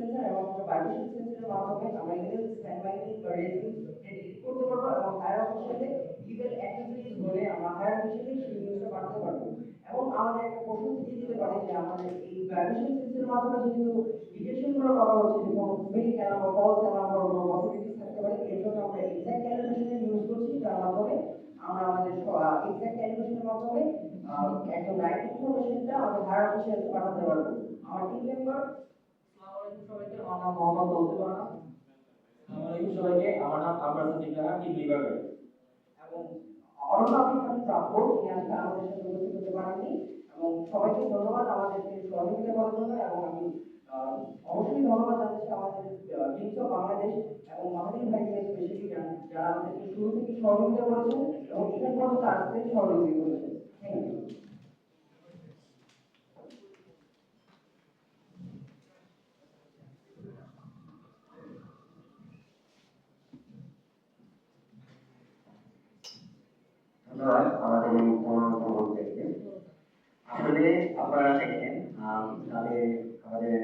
Sensor এবং vibration সেন্সরের মাধ্যমে আমরা illegal sand mining raising detect করতে পারব এবং হায়ার অফিসিয়ালে লিগাল অ্যাক্টিভিটিস বলে আমরা হায়ার অফিসিয়ালি সেই নিউজটা বাড়াতে পারব এবং আমাদের একটা প্রশ্ন থেকে দিতে পারে যে আমাদের এই ভাইব্রেশন সেন্সরের মাধ্যমে যেহেতু ডিটেকশনগুলো করা হচ্ছে যে কোনো ফেক বা ফলস অ্যালার্ম বা কোনো পসিবিলিটিস থাকতে পারে এর জন্য আমরা এক্সাক্ট ক্যালিব্রেশনের ইউজ করছি যার মাধ্যমে আমরা আমাদের এক্সাক্ট ক্যালিব্রেশনের মাধ্যমে একদম রাইট ইনফরমেশনটা আমাদের হায়ার অফিসিয়ালকে পাঠাতে পারব আমার টিম মেম্বার সবাইকে আমার মোহাম্মদ তৌসিফ রানা আসসালামাইকুম সবাইকে আমার নাম এবং অরণ্য আমাদের সবাইকে ধন্যবাদ আমাদেরকে সহযোগিতা করার জন্য, এবং আমি অবশ্যই ধন্যবাদ জানাচ্ছি আমাদের টিমস বাংলাদেশ এবং মাহাদিন ভাইকে স্পেশালি যারা আমাদেরকে শুরু থেকে সহযোগিতা করেছেন, এবং এখান পর্যন্ত আসতে সহযোগিতা। আমাদের এই আসলে আপনারা দেখেন তাদের আমাদের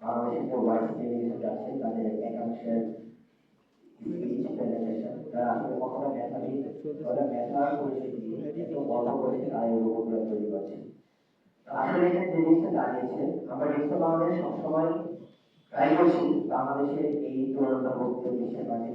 বাংলাদেশের যে টেলিভিশন আছে তাদের একাংশের তারা করেছে আসলে এখানে আমরা বিশ্ব বাংলাদেশ সবসময় বাংলাদেশের এই তরুণতা বক্তব্য বিশ্বের মাঝে